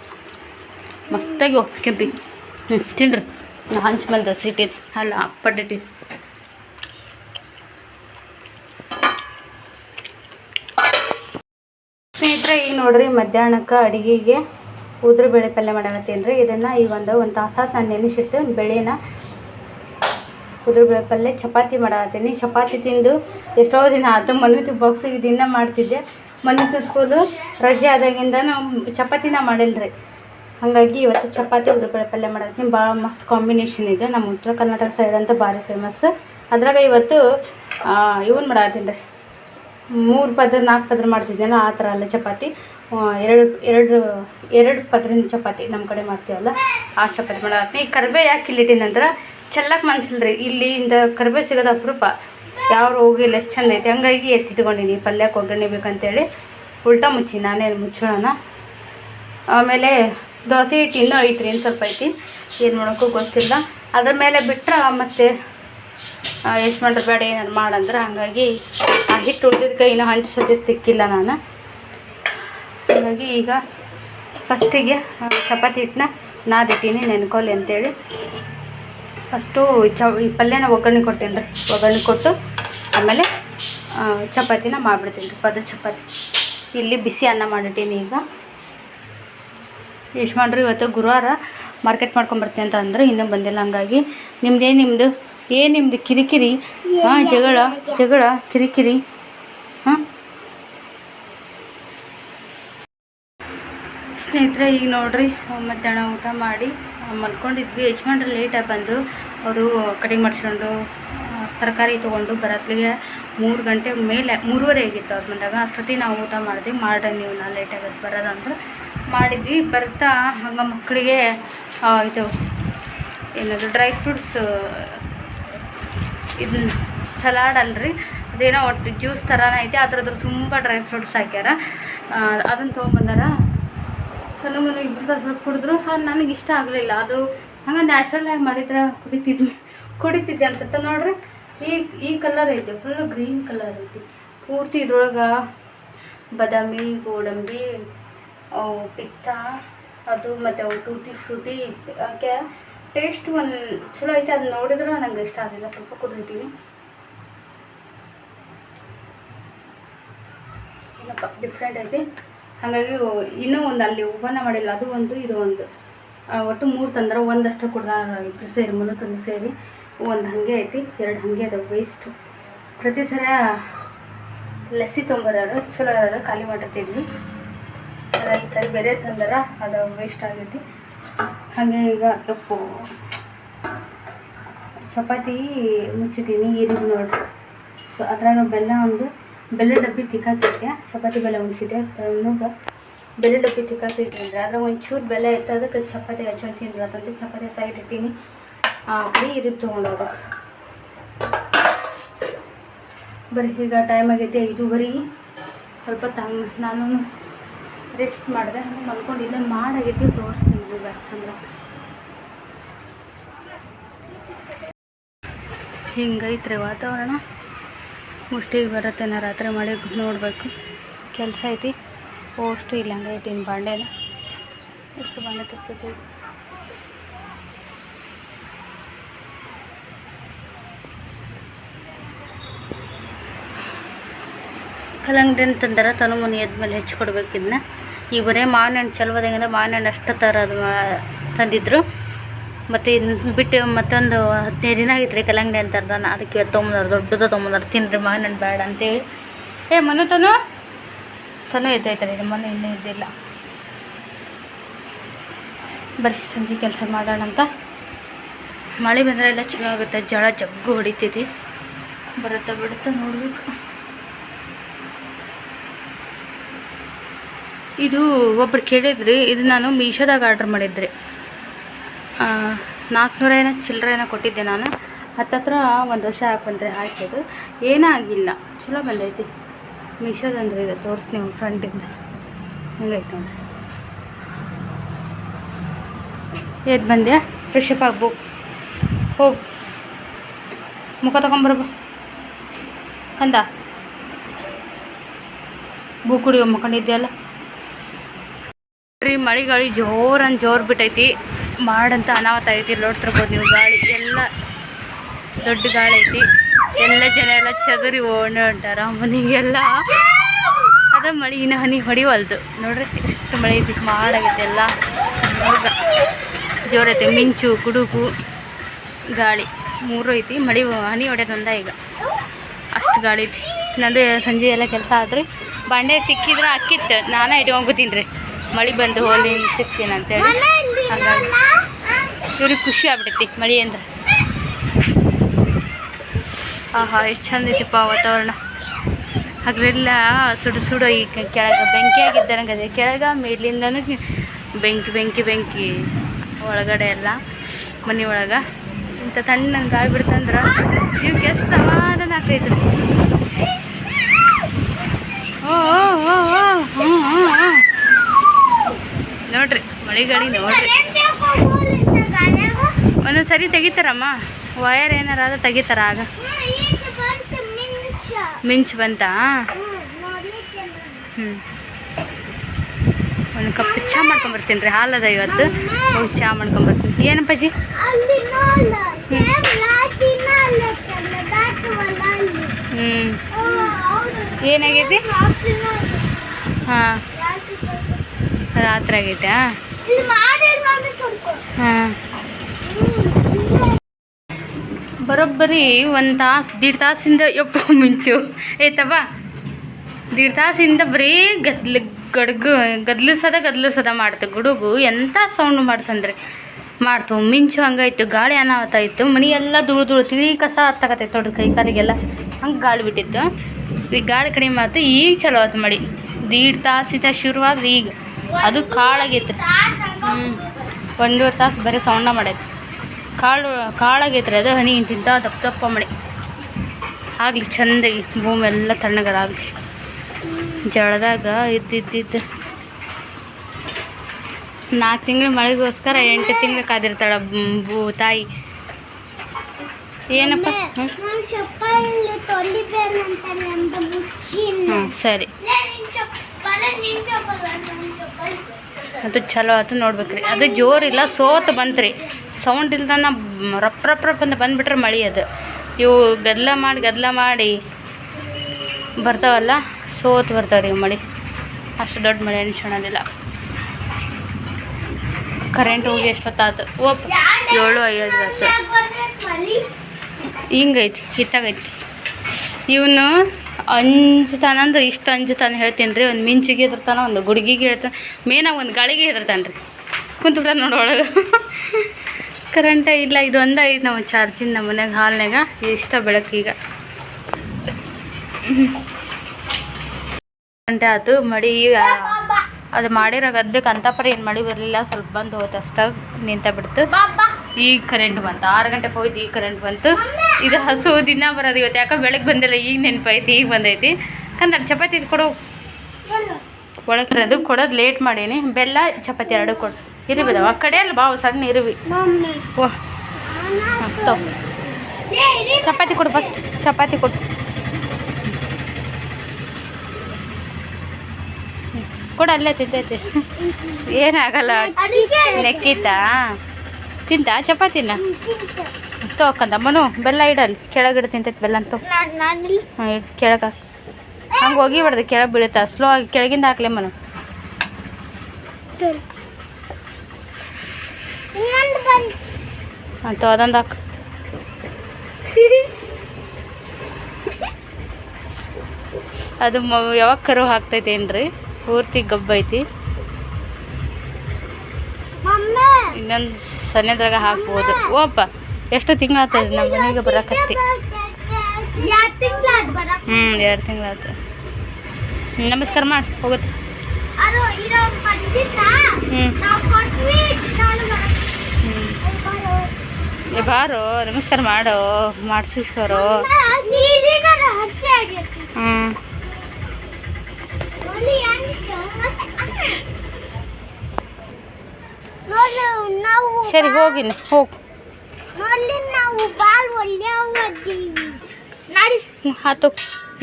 ಕೆಂಪಿ. ಹ್ಞೂ ತಿನ್ರಿ. ನಾ ಹಂಚ್ ಮೇಲೆ ದೋಸೆ ಇಟ್ಟಿನಿ ಅಲ್ಲ ಪಡ್ಡಿಟ್ಟಿನಿ ಸ್ನೇಹಿತರೆ, ಈಗ ನೋಡ್ರಿ ಮಧ್ಯಾಹ್ನಕ್ಕೆ ಅಡುಗೆಗೆ ಉದ್ರ ಬೇಳೆ ಪಲ್ಯ ಮಾಡಕತ್ತೀನಿ ರೀ ಇದನ್ನು ಈಗ ಒಂದು ಒಂದು ತಾಸಾತ್ ನಾನು ನೆನೆಸಿಟ್ಟು ಬೇಳೆನ ಉದ್ರ ಬೇಳೆ ಪಲ್ಯ ಚಪಾತಿ ಮಾಡಕತ್ತೀನಿ. ಚಪಾತಿ ತಿಂದು ಎಷ್ಟೋ ದಿನ ಆಯ್ತು ಮನೆ ಬಾಕ್ಸಿಗೆ ದಿನ ಮಾಡ್ತಿದ್ದೆ. ಮನ್ವಿತು ಸ್ಕೂಲು ರಜೆ ಆದಾಗಿಂದ ನಾವು ಚಪಾತಿನ ಮಾಡಿಲ್ಲ ರೀ ಹಾಗಾಗಿ ಇವತ್ತು ಚಪಾತಿ ಉದ್ರ ಬೇಳೆ ಪಲ್ಯ ಮಾಡೋದಕ್ಕೆ ಭಾಳ ಮಸ್ತ್ ಕಾಂಬಿನೇಷನ್ ಇದೆ. ನಮ್ಮ ಉತ್ತರ ಕರ್ನಾಟಕ ಸೈಡ್ ಅಂತೂ ಭಾರಿ ಫೇಮಸ್ ಅದ್ರಾಗ ಇವತ್ತು ಇವನ್ ಮಾಡತ್ತೀನಿ ರೀ. ಮೂರು ಪದ್ರ, ನಾಲ್ಕು ಪದ್ರ ಮಾಡ್ತಿದ್ದೇನೆ. ಆ ಥರ ಅಲ್ಲ ಚಪಾತಿ. ಎರಡು ಎರಡು ಎರಡು ಪದ್ರಿನ ಚಪಾತಿ ನಮ್ಮ ಕಡೆ ಮಾಡ್ತೀವಲ್ಲ, ಆ ಚಪಾತಿ ಮಾಡತ್ತೀನಿ ಈ ಕರ್ಬೇ ಯಾಕೆ ಇಲ್ಲಿಟ್ಟಿನ ನಂತರ ಚೆಲ್ಲಕ್ಕೆ ಮನ್ಸಿಲ್ಲ ರೀ ಇಲ್ಲಿಂದ ಕರ್ಬೇ ಸಿಗೋದು ಅಪರೂಪ. ಯಾರು ಹೋಗಿಲ್ಲ ಎಷ್ಟು ಚಂದ ಐತೆ. ಹಂಗಾಗಿ ಎತ್ತಿಟ್ಕೊಂಡಿನಿ ಪಲ್ಯಕ್ಕೆ ಒಗ್ಗರಣೆ ಬೇಕಂತೇಳಿ. ಉಲ್ಟಾ ಮುಚ್ಚಿ, ನಾನೇ ಮುಚ್ಚೋಣ. ಆಮೇಲೆ ದೋಸೆ ಹಿಟ್ಟು ಇನ್ನೂ ಐತ್ರಿ, ಇನ್ನು ಸ್ವಲ್ಪ ಐತಿ. ಏನು ಮಾಡೋಕ್ಕೂ ಗೊತ್ತಿಲ್ಲ. ಅದ್ರ ಮೇಲೆ ಬಿಟ್ರೆ ಮತ್ತೆ ಮಾಡ್ರೆ ಬೇಡ ಏನಾರು ಮಾಡಂದ್ರೆ. ಹಾಗಾಗಿ ಆ ಹಿಟ್ಟು ಉಳಿದಿದ್ದಕ್ಕೆ ಇನ್ನೂ ಹಂಚಿ ತಿಕ್ಕಿಲ್ಲ ನಾನು. ಹಾಗಾಗಿ ಈಗ ಫಸ್ಟಿಗೆ ಚಪಾತಿ ಹಿಟ್ಟನ್ನ ನಾದಿಟ್ಟೀನಿ ನೆನ್ಕೊಲಿ ಅಂತೇಳಿ. ಫಸ್ಟು ಚ, ಈ ಪಲ್ಯನ ಒಗ್ಗರಣೆ ಕೊಡ್ತೀನಿ ರೀ ಒಗ್ಗರಣೆ ಕೊಟ್ಟು ಆಮೇಲೆ ಚಪಾತಿನ ಮಾಡಿಬಿಡ್ತೀನಿ ರೀ, ಪದ ಚಪಾತಿ. ಇಲ್ಲಿ ಬಿಸಿ ಅನ್ನ ಮಾಡಿಟ್ಟೀನಿ ಈಗ. ಎಷ್ಟು ಮಾಡ್ರಿ ಇವತ್ತು ಗುರುವಾರ ಮಾರ್ಕೆಟ್ ಮಾಡ್ಕೊಂಬರ್ತೀನಿ ಅಂತ ಅಂದ್ರೆ, ಇನ್ನೂ ಬಂದಿಲ್ಲ ಹಂಗಾಗಿ. ನಿಮ್ದು? ನಿಮ್ಮದು ಏನು ನಿಮ್ಮದು ಕಿರಿಕಿರಿ? ಹಾಂ, ಜಗಳ ಜಗಳ, ಕಿರಿಕಿರಿ. ಸ್ನೇಹಿತರೆ, ಈಗ ನೋಡ್ರಿ, ಮಧ್ಯಾಹ್ನ ಊಟ ಮಾಡಿ ಮಲ್ಕೊಂಡಿದ್ವಿ. ಯಜಮಾನ್ರು ಲೇಟಾಗಿ ಬಂದರು. ಅವರು ಕಟಿಂಗ್ ಮಾಡಿಸ್ಕೊಂಡು ತರಕಾರಿ ತೊಗೊಂಡು ಬರತ್ಲಿಗೆ ಮೂರು ಗಂಟೆ ಮೇಲೆ, ಮೂರುವರೆ ಆಗಿತ್ತು ಅವ್ರು ಬಂದಾಗ. ಅಷ್ಟೊತ್ತಿಗೆ ನಾವು ಊಟ ಮಾಡಿದ್ವಿ. ಮಾಡ್ರಿ, ನೀವು ನಾ ಲೇಟಾಗಿ ಬರೋದಂದ್ರೆ. ಮಾಡಿದ್ವಿ. ಬರ್ತಾ ಹಂಗೆ ಮಕ್ಕಳಿಗೆ ಇದು, ಏನದು ಡ್ರೈ ಫ್ರೂಟ್ಸ್ ಇದು ಸಲಾಡ್ ಅಲ್ರಿ. ಅದೇನೋ ಒಟ್ಟು ಜ್ಯೂಸ್ ಥರನೇ ಐತೆ. ಅದ್ರದ್ರ ತುಂಬ ಡ್ರೈ ಫ್ರೂಟ್ಸ್ ಹಾಕ್ಯಾರ. ಅದನ್ನು ತೊಗೊಂಬಂದಾರ ಸಣ್ಣ ಮನೆ ಇಬ್ಬರು ಸಹ ಸ್ವಲ್ಪ ಕುಡಿದ್ರು ನನಗೆ ಇಷ್ಟ ಆಗಲಿಲ್ಲ. ಅದು ಹಂಗೆ ನ್ಯಾಚುರಲ್ ಆಗಿ ಮಾಡಿದ್ರೆ ಕುಡಿತಿದ್ನಿ, ಕುಡಿತಿದ್ದೆ ಅನ್ಸುತ್ತೆ ನೋಡ್ರಿ. ಈ ಈ ಕಲರ್ ಐತೆ ಫುಲ್ ಗ್ರೀನ್ ಕಲರ್ ಐತಿ. ಪೂರ್ತಿ ಇದ್ರೊಳಗೆ ಬಾದಾಮಿ, ಗೋಡಂಬಿ ಪಿಸ್ತಾ, ಅದು ಮತ್ತು ಅವು ಟೂಟಿ ಫ್ರೂಟಿ ಯಾಕೆ? ಟೇಸ್ಟ್ ಒಂದು ಚಲೋ ಐತೆ, ಅದು ನೋಡಿದ್ರೆ ನಂಗೆ ಇಷ್ಟ ಆಗಲಿಲ್ಲ. ಸ್ವಲ್ಪ ಕುಡಿತೀವಿ ಏನಪ್ಪ ಡಿಫ್ರೆಂಟ್ ಐತಿ. ಹಾಗಾಗಿ ಇನ್ನೂ ಒಂದು ಅಲ್ಲಿ ಉಪನ ಮಾಡಿಲ್ಲ, ಅದು ಒಂದು, ಇದು ಒಂದು. ಒಟ್ಟು ಮೂರು ತಂದ್ರೆ, ಒಂದಷ್ಟು ಕುಡ್ದ ಇಬ್ಬರು ಸೇರಿ ಮುನ್ನೂತೊಂದು ಸೇರಿ. ಒಂದು ಹಾಗೆ ಐತಿ, ಎರಡು ಹಾಗೆ ಅದಾವೆ ವೇಸ್ಟ್ ಪ್ರತಿ ಸಲ ಲಸ್ಸಿ ತೊಂಬರೋರು, ಚಲೋ ಅದ ಖಾಲಿ ಮಾಡಿರ್ತಿದ್ವಿ ಈ ಸರಿ ಬೇರೆ ತಂದರ, ಅದು ವೇಸ್ಟ್ ಆಗೈತಿ. ಹಾಗೆ ಈಗ ಎಪ್ಪು ಚಪಾತಿ ಮುಚ್ಚಿದ್ದೀನಿ ಈರಿಗೆ ನೋಡಿರಿ. ಸೊ, ಅದ್ರಾಗ ಬೆಲ್ಲ ಒಂದು ಬೆಲ್ಲ ಡಬ್ಬಿ ತಿಕ್ಕಾಕಿದ್ದೆ ಚಪಾತಿ ಬೆಲ್ಲ ಉಣಿಸಿದ್ದೆ ತಣ್ಣಗೆ ಬೆಲ್ಲ ಡಬ್ಬಿ ತಿಕ್ಕಾಕಿದ್ದೆ ಅದ್ರ ಒಂಚೂರು ಬೆಲ್ಲ ಇತ್ತು, ಅದಕ್ಕೆ ಚಪಾತಿ ಹಚ್ಕೊಂಡು ತಿಂದ್ರೆ ಅದಂತ ಚಪಾತಿ ಸೈಡ್ ಇಟ್ಟೀನಿ. ಫ್ರೀ ಇರಿಪ್ ತೊಗೊಂಡೋದ ಬರೀ ಈಗ ಟೈಮ್ ಆಗೈತೆ ಐದೂವರೆ. ಸ್ವಲ್ಪ ತಂಗ್ ನಾನು ರೆಸ್ಟ್ ಮಾಡಿದೆ ಹಂಗೆ ಮಲ್ಕೊಂಡಿದ್ದೆ ಮಾಡಾಗೈತಿ ತೋರಿಸ್ತೀನಿ ಈಗ ಅಂದ್ರೆ ಹಿಂಗೈತ್ರಿ ವಾತಾವರಣ. ಮುಷ್ಟಿಗೆ ಬರತ್ತೇನ ರಾತ್ರಿ ಮಳೆ ನೋಡಬೇಕು. ಕೆಲಸ ಐತಿ. ಓಷ್ಟು ಐತಿ ಇನ್ನು ಬಾಂಡೆನ. ಎಷ್ಟು ಬಾಂಡೆ ತಿಕ್ಬೇಕು ಕಲ್ಲಂಗಡಿ ತಂದರ, ತನು ಮುನಿ ಎದ್ಮೇಲೆ ಹೆಚ್ಚಿ ಕೊಡ್ಬೇಕು ಇದನ್ನ. ಈಗ ಬರೀ ಮಾವಿನ ಹಣ್ಣು ಚಲೋದಂಗೆ ಮಾವಿನ ಹಣ್ಣು ಅಷ್ಟು ಥರದ್ದು ತಂದಿದ್ರು. ಮತ್ತು ಇದನ್ನ ಬಿಟ್ಟು ಮತ್ತೊಂದು ಹದಿನೈದು ದಿನ ಆಗಿತ್ತು ರೀ ಕಲ್ಲಂಗಡಿ ಅಂತ ಅರ್ಧನ. ಅದಕ್ಕೆ ಇವತ್ತು ತೊಗೊಂಬಂದಾರ ದೊಡ್ಡದು ತೊಗೊಂಬಂದಾರ ತಿನ್ನಿರಿ ಮಾವಿನ ಹಣ್ಣು ಬೇಡ ಅಂತೇಳಿ. ಏ, ಮನು ತನು? ತನು ಎದ್ದೈತಾರೆ ರೀ ಮನೆ ಇನ್ನೂ ಇದ್ದಿಲ್ಲ ಬರೀ ಸಂಜೆ ಕೆಲಸ ಮಾಡೋಣ ಅಂತ. ಮಳೆ ಬಂದರೆ ಎಲ್ಲ ಚಲೋ ಆಗುತ್ತೆ. ಜಳ ಜಗ್ಗು ಹೊಡಿತೈತಿ. ಬರುತ್ತಾ ಬಿಡುತ್ತಾ ನೋಡ್ಬೇಕು. ಇದು ಒಬ್ರು ಕೇಳಿದ್ರಿ, ಇದು ನಾನು ಮೀಶೋದಾಗ ಆರ್ಡ್ರ್ ಮಾಡಿದ್ರಿ. ನಾಲ್ಕುನೂರ ಏನೋ ಚಿಲ್ಲರೆ ಏನೋ ಕೊಟ್ಟಿದ್ದೆ ನಾನು. ಹತ್ತತ್ರ ಒಂದು ವರ್ಷ ಹಾಕಿ ಬಂದರೆ ಹಾಕಿದ್ದು ಏನೂ ಆಗಿಲ್ಲ ಚಲೋ ಬಂದೈತಿ. ಮಿಶೋದಂದ್ರೆ ಇದೆ, ತೋರಿಸ್ತೀನಿ ನಿಮ್ಮ ಫ್ರೆಂಡಿಂದ. ಹಂಗಾಯ್ತು ನೋಡ್ರಿ. ಎದ್ದು ಬಂದೆ ಫ್ರೆಶ್ ಅಪ್ ಆಗ್ಬೋ. ಹೋಗು. ಮುಖ ತಗೊಂಬರ್ಬ. ಕಂದ. ಬೂ ಕುಡಿಯೋ ಮಕ್ಕಂಡಿದ್ಯಲ್ಲ ರೀ ಮಳೆಗಾಳಿ ಜೋರನ್ನು ಜೋರು ಬಿಟ್ಟೈತಿ. ಮಾಡಂತ ಅನಾಹುತ ಐತಿ. ಲೋಡ್ ನೋಡ್ತಿರ್ಬೋದು ನೀವು ಗಾಳಿ ಎಲ್ಲ ದೊಡ್ಡ ಗಾಳಿ ಐತಿ. ಎಲ್ಲ ಜನ ಎಲ್ಲ ಚದುರಿ ಓಣೆ ಹೊಂಟಾರ ಮನೆಗೆಲ್ಲ ಅದ್ರ ಮಳೆ ಇನ್ನು ಹನಿ ಹೊಡಿವಲ್ದು. ನೋಡ್ರಿ ಎಷ್ಟು ಮಳೆ ಐತಿ ಮಾಡಾಗೈತೆ ಎಲ್ಲ. ಜೋರೈತಿ ಮಿಂಚು ಗುಡುಗು ಗಾಳಿ. ಮೂರು ಐತಿ. ಮಳೆ ಹನಿ ಹೊಡೆಯೋದು ಒಂದ ಈಗ. ಅಷ್ಟು ಗಾಳಿ ಐತಿ. ನಂದು ಸಂಜೆ ಎಲ್ಲ ಕೆಲಸ ಆದ್ರಿ ಬಾಂಡೆ ತಿಕ್ಕಿದ್ರೆ ಅಕ್ಕಿತ್ತು ನಾನೇ ಇಟ್ಕೊಂಡ್ಕೊತೀನಿ ರೀ ಮಳೆ ಬಂದು ಹೋಲಿ ತಿಕ್ತೀನಿ ಅಂತೇಳಿ. ಹಾಗಾಗಿ. ಇವ್ರಿಗೆ ಖುಷಿ ಆಗ್ಬಿಟ್ಟೈತಿ ಮಳೆ ಅಂದ್ರೆ. ಆಹಾ, ಎಷ್ಟು ಚಂದ ಐತಿಪ್ಪ ವಾತಾವರಣ. ಅದ್ರೆಲ್ಲ ಸುಡು ಸುಡು ಈ ಕೆಳಗೆ ಬೆಂಕಿ ಆಗಿದ್ದಂಗೆ ಕೆಳಗೆ ಮೇಲಿಂದನೂ ಬೆಂಕಿ ಬೆಂಕಿ ಬೆಂಕಿ. ಒಳಗಡೆ ಎಲ್ಲ, ಮನೆ ಒಳಗೆ. ಇಂಥ ತಣ್ಣ ಗಾಳಿ ಬಿಡ್ತಂದ್ರೆ ಜೀವಕ್ಕೆ ಎಷ್ಟು ಸಮಾಧಾನ ಆಗ್ತೈತೆ. ಓ ಹ್ಞೂ ನೋಡ್ರಿ ಮಳೆಗಾಳಿ ನೋಡ್ರಿ. ಒಂದೊಂದು ಸರಿ ತೆಗಿತಾರಮ್ಮ? ವಯರ್ ಏನಾರ ಅದು ತೆಗಿತಾರ ಆಗ? ಮಿಂಚು ಬಂತಾ? ಹ್ಞೂ ಒಂದು ಕಪ್ ಚಾ ಮಾಡ್ಕೊಂಬರ್ತೀನಿ ರೀ ಹಾಲದ ಇವತ್ತು. ಹೋಗಿ ಚಹಾ ಮಾಡ್ಕೊಂಬರ್ತೀನಿ. ಏನಪ್ಪ ಜಿ ಹ್ಞೂ. ಏನಾಗೈತಿ? ಹಾ. ರಾತ್ರಿ ಆಗೈತಾ? ಹಾಂ. ಬರೋಬ್ಬರಿ ಒಂದು ತಾಸು, ದೀಡ್ ತಾಸಿಂದ ಎಪ್ಪ ಮುಂಚು. ಏತವ ದೀಡ್ ತಾಸಿಂದ ಬರೀ ಗದ್ಲ ಗಡ್ಗು, ಗದ್ಲಿಸದ ಗದ್ಲಿಸದ ಮಾಡ್ತು ಗುಡುಗು. ಎಂಥ ಸೌಂಡ್ ಮಾಡ್ತಂದ್ರೆ? ಮಾಡ್ತು, ಮಿಂಚು ಹಂಗಾಯ್ತು, ಗಾಳಿ ಅನಾಹುತ ಇತ್ತು ಎಲ್ಲ ಧೂಳು ಧೂಳು, ತಿಳಿ ಕಸ ಹತ್ತಕತ್ತೈತೆ ತೊಡ್ರಿ ಕೈ ಕಾಲಿಗೆಲ್ಲ. ಹಂಗೆ ಗಾಳಿ ಬಿಟ್ಟಿತ್ತು. ಈಗ ಗಾಳಿ ಕಡಿಮೆ ಆಯ್ತು ಈಗ ಚಲೋ ಆಯ್ತು ಮಳೆ. ದೀಡ್ ತಾಸಿಂದ ಶುರುವಾದ್ರೆ ಈಗ. ಅದು ಕಾಳಾಗೈತ್ರಿ. ಹ್ಞೂ ಒಂದೂವರೆ ತಾಸು ಬರೀ ಸೌಂಡ ಮಾಡೈತೆ ಕಾಳು ಕಾಳಾಗೈತ್ರಿ ಅದು. ಹನಿ ಇಂತಿಂತ ದಪ್ಪ ದಪ್ಪ ಮಳೆ. ಆಗಲಿ ಚಂದಾಗಿ ಭೂಮಿ ಎಲ್ಲ ತಣ್ಣಗದಾಗಲಿ. ಜಳದಾಗ ಇದ್ದಿದ್ದಿದ್ದು. ನಾಲ್ಕು ತಿಂಗಳು ಮಳೆಗೋಸ್ಕರ ಎಂಟು ತಿಂಗಳು ಕಾದಿರ್ತಾಳೆ ಭೂ ತಾಯಿ. ಏನಪ್ಪ? ಹ್ಞೂ ಸರಿ. ಅದು ಚಲೋ ಆಯ್ತು ನೋಡ್ಬೇಕ್ರಿ. ಅದು ಜೋರಿಲ್ಲ ಸೋತು ಬಂತ್ರಿ. ಸೌಂಡ್ ಇಲ್ದನ ರಪ್ ರಪ್ ರಪ್ ಅಂತ ಬಂದ್ಬಿಟ್ರೆ ಮಳೆ ಅದು. ಇವು ಗದ್ದಲ ಮಾಡಿ ಗದ್ದಲ ಮಾಡಿ ಬರ್ತಾವಲ್ಲ, ಸೋತು ಬರ್ತಾವ್ರಿ ರೀ ಮಳೆ. ಅಷ್ಟು ದೊಡ್ಡ ಮಳೆ ಅನ್ಸೋಣದಿಲ್ಲ ಕರೆಂಟ್ ಹೋಗಿ ಎಷ್ಟೊತ್ತಾತು? ಓಪ್, ಏಳು ಐದು ಆಯ್ತು ಹಿಂಗೈತಿ, ಹಿತ್ತಾಗೈತಿ. ಇವನು ಅಂಜುತಾನಂದ್ರೆ ಇಷ್ಟು ಅಂಜುತಾನೆ ಹೇಳ್ತೀನಿ ರೀ. ಒಂದು ಮಿಂಚಿಗೆ ಹೆದರ್ತಾನ, ಒಂದು ಗುಡುಗಿಗೆ ಹೇಳ್ತಾನೆ ಮೇನಾಗಿ ಒಂದು ಗಾಳಿಗೆ ಹೆದರ್ತಾನೆ ರೀ ಕುಂತ್ಬಿಟ್ಟ ನೋಡಿ ಒಳಗೆ. ಕರೆಂಟ ಇಲ್ಲ ಇದೊಂದು ಐದು ನಾವು ಚಾರ್ಜಿಂದ ನಮ್ಮ ಮನ್ಯಾಗ ಹಾಲ್ನಾಗ ಇಷ್ಟ ಬೆಳಕೀಗ ಗಂಟೆ ಆಯ್ತು ಮಡಿ ಅದು ಮಾಡಿರೋ ಗದ್ದಕ್ಕೆ ಅಂತಪರಿ ಏನು ಮಡಿ ಬರಲಿಲ್ಲ, ಸ್ವಲ್ಪ ಬಂದು ಹೋಯ್ತು ಅಷ್ಟಾಗ ನಿಂತ ಬಿಡ್ತು. ಈಗ ಕರೆಂಟ್ ಬಂತು, ಆರು ಗಂಟೆಗೆ ಹೋಯ್ತು ಈಗ ಕರೆಂಟ್ ಬಂತು. ಇದು ಹಸು ದಿನ ಬರೋದು ಇವತ್ತು, ಯಾಕೆ ಬೆಳಗ್ಗೆ ಬಂದಿಲ್ಲ, ಈಗ ನೆನಪೈತಿ ಈಗ ಬಂದೈತಿ. ಕಂದ್ರೆ, ಚಪಾತಿ ಇದು ಕೊಡು. ಒಳಗೆ ಕೊಡೋದು ಲೇಟ್ ಮಾಡೀನಿ. ಬೆಲ್ಲ, ಚಪಾತಿ ಎರಡು ಕೊಡು. ಇರುವಿ ಆ ಅಲ್ಲ ಬಾವು ಸಣ್ಣ ಇರುವಿ. ಓ. ಚಪಾತಿ ಕೊಡು ಫಸ್ಟ್ ಚಪಾತಿ ಕೊಡು. ಕೊಡು, ಅಲ್ಲೇ ತಿಂತೈತಿ. ಏನಾಗಲ್ಲ. ನೆಕ್ಕಿತಾ ತಿಂತಾ ಚಪಾತಿನ? ಮನು, ಬೆಲ್ಲ ಇಡಲ್ಲಿ. ಕೆಳಗಿಡ ತಿಂತೈತಿ ಬೆಲ್ಲ ಅಂತ ಕೆಳಗ. ಹೋಗಿ ಹಂಗೆ ಹೋಗಿಬಾರ್ದು ಕೆಳಗೆ ಬೀಳುತ್ತಾ? ಸ್ಲೋ ಆಗಿ, ಕೆಳಗಿಂದ ಹಾಕ್ಲೆ ಮನು. ಅಂತ ಅದೊಂದು ಹಾಕು. ಅದು ಮ ಯಾವಾಗ ಕರು ಹಾಕ್ತೈತೆ ಏನ್ರಿ? ಪೂರ್ತಿ ಗಬ್ಬೈತಿ ಇನ್ನೊಂದು ಸನ್ಯದ್ರಾಗ ಹಾಕ್ಬೋದು. ಓಪ ಎಷ್ಟು ತಿಂಗಳಾಗ್ತದೆ ನಮ್ಮ ಮನೆಗೆ ಬರಕತ್ತಿ ಹ್ಞೂ ಎರಡು ತಿಂಗಳಾಯ್ತು ನಮಸ್ಕಾರ ಮಾಡಿ ಹೋಗುತ್ತೆ ಹ್ಞೂ ಬಾರೋ, ನಮಸ್ಕಾರ ಮಾಡು ಆಗೈತಿ ಹ್ಞೂ ಹೆಂಗ್ ಸರಿ ಹೋಗಿನಿ ಹೋಗಿ ಹಾತು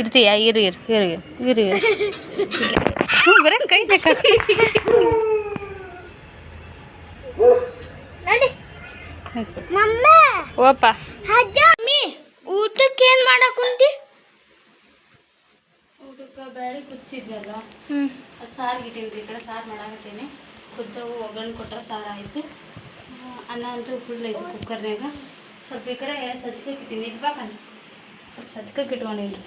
ಇರ್ತೀಯ, ಇರು ಇರು ಇರು ಇರು ಇರು ಇರು. ಬರೀ, ಕೈ ಬೇಕಾ ಓಪ. ಅಜ್ಜ ಊಟಕ್ಕೆ ಏನು ಮಾಡಕ್ ಕುಂತಿ ಊಟಕ್ಕೆ ಬೇಳೆ ಕುದಿಸಿದ್ನಲ್ಲ ಹ್ಞೂ ಅದು ಸಾರು ಇಟ್ಟಿನಿ ಈ ಕಡೆ ಸಾರು ಮಾಡಾಕತ್ತೀನಿ. ಕುದ್ದವು ಒಗ್ಗರಣೆ ಕೊಟ್ಟರೆ ಸಾರು ಆಯಿತು. ಅನ್ನ ಅಂತೂ ಫುಲ್ ಐತಿ ಕುಕ್ಕರ್ನಾಗ ಸ್ವಲ್ಪ ಈ ಕಡೆ ಸಜ್ಕಕ್ಕೆ ಇಟ್ಟಿನಿ. ಇಡ್ಬೇಕಂತ ಸ್ವಲ್ಪ ಸಜ್ಕಕ್ಕೆ ಇಟ್ಕೊಂಡಿನಿ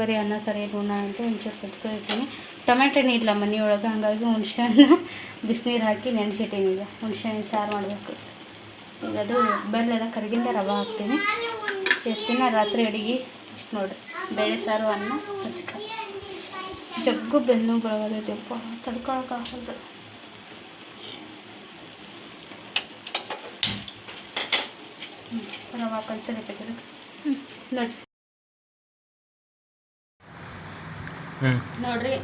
ಬರೀ ಅನ್ನ ಸರಿ ಉಣ್ಣ ಅಂತ ಒಂಚೂರು ಸಜ್ಕ ಇಡ್ತೀನಿ ಟೊಮೆಟೊನೇ ಇಲ್ಲ ಮನೆಯೊಳಗೆ ಹಾಗಾಗಿ ಹುಣ್ಸೆ ಹಣ್ಣು ಬಿಸಿನೀರು ಹಾಕಿ ನೆನೆಸಿಟ್ಟೀನಿ ಈಗ. ಹುಣ್ಸೆ ಹಣ್ಣು ಸಾರು ಮಾಡಬೇಕು. ಅದು ಬೆಲ್ಲೆಲ್ಲ ಕರಗಿಂದ ರವೆ ಹಾಕ್ತೀನಿ. ಸೇರ್ತೀನಿ. ರಾತ್ರಿ ಅಡುಗೆ ಇಷ್ಟು ನೋಡ್ರಿ ಬೇಳೆ ಸಾರು ಅನ್ನ ಸಜ್ಕ. ಜಗ್ಗು ಬೆನ್ನು ಬರೋದೈತಪ್ಪ ತಡ್ಕೊಳಕ್ಕಾಗಲ್ಲ ರವೆ ಕಲ್ಸರಿ ನೋಡಿ. ನೋಡ್ರಿ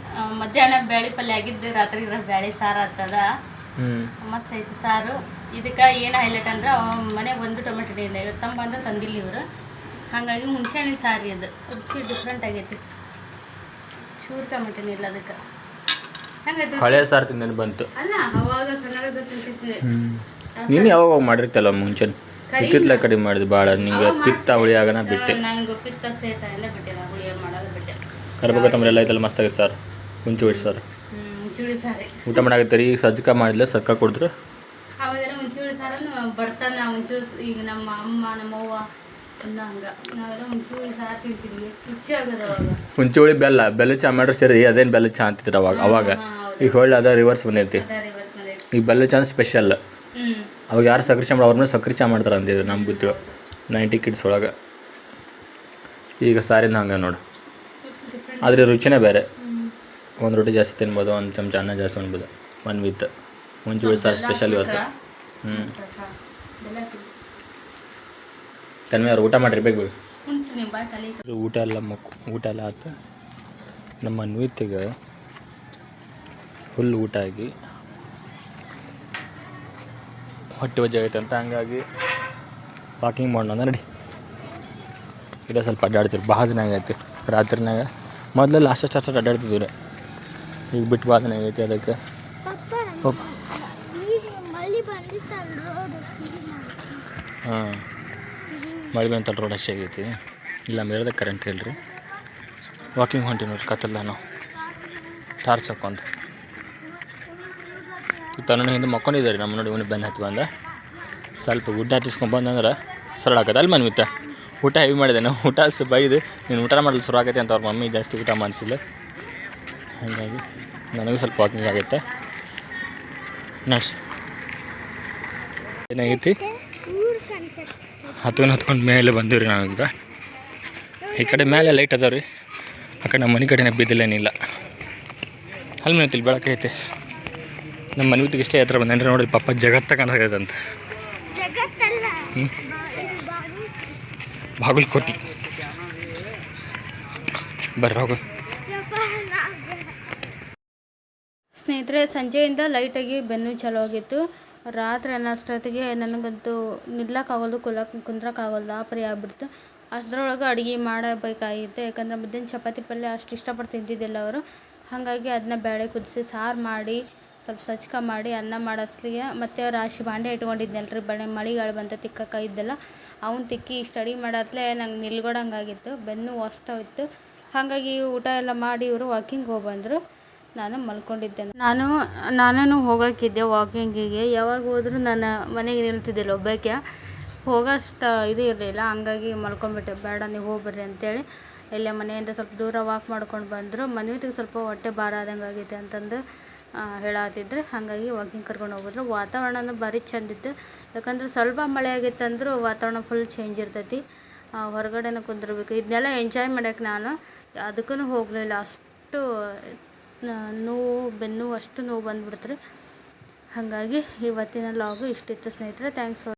ಮಧ್ಯಾಹ್ನ ಬ್ಯಾಳಿ ಪಲ್ಯ ಆಗಿದ್ದು ರಾತ್ರಿ ಇರೋ ಬ್ಯಾಳಿ ಸಾರು ಆಗ್ತದ. ಮಸ್ತ್ ಐತಿ ಸಾರು. ಇದಕ್ಕೆ ಏನು ಹೈಲೈಟ್ ಅಂದ್ರೆ ಮನೆ ಒಂದು ಟೊಮೆಟೊ ಇಲ್ಲ. ಇವತ್ತು ಅಂದ್ರೆ ತಂದಿಲ್ಲ ಇವರು. ಹಾಗಾಗಿ ಹುಣಸೆಹಣ್ಣಿನ ಸಾರಿ ಅದು. ರುಚಿ ಡಿಫ್ರೆಂಟ್ ಆಗೈತಿ. ಚೂರು ಟೊಮೆಟೊ ಇಲ್ಲ ಅದಕ್ಕೆ. ಹಳೆ ಸಾರು ತಿಂದ ಬಂತು. ಅಲ್ಲ ಅವಾಗ ಸಣ್ಣದ ತಿಂತಿದ್ವಿ. ನೀನು ಯಾವಾಗ ಮಾಡಿರ್ತಲ್ಲ ಮುಂಚೆ ಇತ್ತಿತ್ಲ ಕಡಿಮೆ ಮಾಡಿದ್ ಭಾಳ ನಿಂಗೆ ಪಿತ್ತ ಹುಳಿ ಆಗನ ಬಿಟ್ಟೆ. ನಂಗೆ ಪಿತ್ತ ಸೇತ ಎಲ್ಲ ಬಿಟ್ಟಿಲ್ಲ ಹುಳಿ ಮಾಡೋದು ಬಿಟ್ಟೆ. ಕರ್ಬೇಕು ತಮ್ಮ ಎಲ್ಲ ಐತಲ್ಲ ಮಸ್ತಾಗಿ ಸರ್. ಹೊಡಿ ಸರ್. ಊಟ ಮಾಡಾಕತ್ತೀರಿ? ಈಗ ಸಜ್ಜಕ ಮಾಡಿದ್ಲೆ? ಸಜ್ಜಕ ಕೊಡಿದ್ರು? ಸಾರನ್ನು ಬರ್ತಾನೆ ಒಂಚೂರು ಈಗ ನಮ್ಮ ಅಮ್ಮ ನಮ್ಮ ಅವ್ವ ಅನ್ನ ಹಂಗ. ನಾವೆಲ್ಲ ಒಂಚೂರು ತಿಂತೀವಿ ರುಚಿ ಆಗೋದು ಅವಾಗ. ಮುಂಚೆ ಬೆಲ್ಲ ಬೆಲ್ಲ ಚಾ ಮಾಡ್ರೆ ಸರಿ ಅದೇನು ಬೆಲ್ಲ ಚಾ ಅಂತಿದ್ರು ಅವಾಗ ಅವಾಗ. ಈಗ ಹೊಳ್ಳಿ ಅದ ರಿವರ್ಸ್ ಬಂದೈತಿ. ಅದ ರಿವರ್ಸ್ ಬಂದೈತಿ. ಈಗ ಬೆಲ್ಲ ಚಾ ಸ್ಪೆಷಲ್ ಹ್ಞೂ ಅವಾಗ ಯಾರು ಸಕ್ರೆ ಚಾ ಮಾಡೋ ಅವ್ರನ್ನ ಸಕ್ರೆ ಚಾ ಮಾಡ್ತಾರೆ ಅಂದಿದ್ರು ನಮ್ಮ ಗೊತ್ತಿರೋ ನೈಂಟಿ ಕಿಡ್ಸ್ ಒಳಗೆ. ಈಗ ಸಾರಿನ ಹಂಗೆ ನೋಡು. ಆದರೆ ರುಚಿನೇ ಬೇರೆ. ಒಂದು ರೊಟ್ಟಿ ಜಾಸ್ತಿ ತಿನ್ಬೋದು ಒಂದು ಚಮಚ ಅನ್ನ ಜಾಸ್ತಿ ತಿನ್ಬೋದು ಒನ್ ವಿತ್ ಮುಂಚೆ ಸಾರು ಸ್ಪೆಷಲ್ ಇವತ್ತು. ಹ್ಞೂ ತನ್ಮೆ ಅವ್ರು ಊಟ ಮಾಡಿರಿ ಬೇಕು ಊಟ ಎಲ್ಲ ಮಕ್ ಊಟ ಎಲ್ಲ ಆಯ್ತು ನಮ್ಮ ಅನ್ವಿತಿಗೆ ಫುಲ್ ಊಟ ಆಗಿ ಹೊಟ್ಟೆ ವಜ್ಜೆ ಆಗೈತೆ ಅಂತ ಹಂಗಾಗಿ ವಾಕಿಂಗ್ ಮಾಡೋಣ ನಡಿ. ಇಲ್ಲ ಸ್ವಲ್ಪ ಅಡ್ಡಾಡ್ತೀವಿ ಭಾಳ ದಿನ ಆಗೈತಿ ರಾತ್ರಿನಾಗ. ಮೊದಲು ಲಾಸ್ಟ್ ಅಷ್ಟು ಅಡ್ಡಾಡ್ತಿದ್ವಿ. ರೀ ಈಗ ಬಿಟ್ಟು ಭಾಳ ದಿನ ಆಗೈತಿ ಅದಕ್ಕೆ ಪಪ್ಪ ಪಪ್ಪ ಈಗ ಮಳಿ ಬಂದಿತ್ತಲ್ಲ ರೋಡ್ ಹಾಂ. ಮಳೆ ಬಂತ ರೋಡ್ ಅಷ್ಟೇ ಆಗೈತಿ. ಇಲ್ಲ ಮೇಲ್ದ ಕರೆಂಟ್ ಇಲ್ರಿ ವಾಕಿಂಗ್ ಹೊಂಟಿ ನೋಡ್ರಿ ಕತ್ತಲ್ಲ ನಾವು? ಟಾರ್ಚ್ ಹಾಕೊಂತ ತನ್ನ ಹಿಂದೆ ಮಕ್ಕೊಂಡಿದ್ದಾರೆ, ನಮ್ಮ ನೋಡಿ ಇವನು ಬೆನ್ನ ಹತ್ತಿ ಬಂದ ಸ್ವಲ್ಪ ಗುಡ್ಡ ಹತ್ತಿಸ್ಕೊಂಡು ಬಂದಂದ್ರೆ ಸರಳ ಆಗತ್ತೆ. ಅಲ್ಲಿ ಮನ್ವಿತ್ತ ಊಟ ಹೆವಿ ಮಾಡಿದೆ. ನಾವು ಊಟ ಬೈದು, ನೀನು ಊಟ ಮಾಡಲು ಶುರು ಆಗೈತೆ ಅಂತ ಅವ್ರ ಮಮ್ಮಿ ಜಾಸ್ತಿ ಊಟ ಮಾಡಿಸಿಲ್ಲ. ಹಾಗಾಗಿ ನನಗೂ ಸ್ವಲ್ಪ ವಾಕಿಂಗ್ ಆಗುತ್ತೆ. ನಡ್ಸ್ ಏನಾಗೈತಿ? ಹತ್ಕೊಂಡು ಹತ್ಕೊಂಡು ಮೇಲೆ ಬಂದೀವಿ ನಾವೀಗ ಈ ಕಡೆ ಮೇಲೆ ಲೈಟ್ ಅದಾವ ರೀ. ಆ ಕಡೆ ನಮ್ಮ ಮನೆ ಕಡೆನೇ ಬಿದ್ದಿಲ್ಲೇನಿಲ್ಲ ಅಲ್ಲಿ ಮನೆ ಬೆಳಕು ಐತೆ. ನಮ್ಮ ಮನೆ ಬಿತ್ತಿಗೆ ಇಷ್ಟೇ ಹತ್ರ ಬಂದೇನ್ರಿ ನೋಡಿ ಪಾಪ ಜಗತ್ತ ಕಾಣಾಗೈತಂತ ಜಗತ್ತಲ್ಲ. ಹ್ಮ್. ಇದು ಬಾಗಿ ಬಾಗಲಕೋಟಿ. ಬರ್ರಿ ಹೋಗು. ಸ್ನೇಹಿತರೆ ಸಂಜೆಯಿಂದ ಲೈಟಾಗಿ ಬೆನ್ನು ಚಲೋ ಆಗಿತ್ತು. ರಾತ್ರಿ ಅನ್ನೋಷ್ಟೊತ್ತಿಗೆ ನನಗಂತೂ ನಿಲ್ಲಕ್ಕಾಗಲ್ದು ಕುಂದ್ರಕ್ಕಾಗಲ್ದು ಆ ಪರಿ ಆಗ್ಬಿಡ್ತು. ಅಷ್ಟರೊಳಗೆ ಅಡುಗೆ ಮಾಡಬೇಕಾಗಿತ್ತು. ಯಾಕಂದ್ರೆ ಮಧ್ಯಾಹ್ನ ಚಪಾತಿ ಪಲ್ಯ ಅಷ್ಟು ಇಷ್ಟಪಟ್ಟು ತಿಂತಿದ್ದಿಲ್ಲ ಅವರು. ಹಾಗಾಗಿ ಅದನ್ನ ಬೇಳೆ ಕುದಿಸಿ, ಸಾರು ಮಾಡಿ, ಸ್ವಲ್ಪ ಸಜ್ಕ ಮಾಡಿ, ಅನ್ನ ಮಾಡಿಸ್ಲಿಗೆ ಮತ್ತು ರಾಶಿ ಬಾಂಡೆ ಇಟ್ಕೊಂಡಿದ್ನಲ್ಲ ರೀ ಬಳೆ ಬಂತು ಬಂತ ತಿಕ್ಕಕ್ಕ ಇದ್ದಲ್ಲ. ಅವ್ನು ತಿಕ್ಕಿ ಸ್ಟಡಿ ಮಾಡತ್ಲೆ ನಂಗೆ ನಿಲ್ಗೊಡಂಗಾಗಿತ್ತು. ಬೆನ್ನು ಇತ್ತು. ಹಾಗಾಗಿ ಊಟ ಎಲ್ಲ ಮಾಡಿ ಇವರು ವಾಕಿಂಗ್ ಹೋಗಿ ಬಂದರು. ನಾನು ಮಲ್ಕೊಂಡಿದ್ದೆ ನಾನು ನಾನು ಹೋಗೋಕ್ಕಿದ್ದೆ ವಾಕಿಂಗಿಗೆ ಯಾವಾಗ ಹೋದರೂ ನಾನು ಮನೆಗೆ ನಿಲ್ತಿದ್ದಿಲ್ಲ ಒಬ್ಬಾಕೆ. ಹೋಗೋಷ್ಟು ಇದು ಇರಲಿಲ್ಲ, ಹಂಗಾಗಿ ಮಲ್ಕೊಂಬಿಟ್ಟೆ. ಬೇಡ, ನೀವು ಹೋಗ್ಬರ್ರಿ ಅಂತೇಳಿ ಇಲ್ಲೇ ಮನೆಯಿಂದ ಸ್ವಲ್ಪ ದೂರ ವಾಕ್ ಮಾಡ್ಕೊಂಡು ಬಂದರು. ಮನೆಯೊತ್ತಿಗೆ ಸ್ವಲ್ಪ ಹೊಟ್ಟೆ ಭಾರ ಆದಂಗೆ ಆಗೈತೆ ಅಂತಂದು ಹೇಳತ್ತಿದ್ರು ಹಾಗಾಗಿ ವಾಕಿಂಗ್ ಕರ್ಕೊಂಡು ಹೋಗಿದ್ರು. ವಾತಾವರಣನೂ ಭಾರಿ ಚಂದಿತ್ತು. ಯಾಕಂದ್ರೆ ಸ್ವಲ್ಪ ಮಳೆ ಆಗಿತ್ತಂದ್ರೂ ವಾತಾವರಣ ಫುಲ್ ಚೇಂಜ್ ಇರ್ತೈತಿ. ಹೊರಗಡೆನೂ ಕುಂದಿರ್ಬೇಕು. ಇದನ್ನೆಲ್ಲ ಎಂಜಾಯ್ ಮಾಡೋಕ್ಕೆ ನಾನು ಅದಕ್ಕೂ ಹೋಗಲಿಲ್ಲ. ಅಷ್ಟು ನೋವು ಬೆನ್ನು ಅಷ್ಟು ನೋವು ಬಂದುಬಿಡ್ತು ರೀ. ಹಾಗಾಗಿ ಇವತ್ತಿನ ಲಾಗು ಇಷ್ಟಿತ್ತು ಸ್ನೇಹಿತರೆ. Thanks for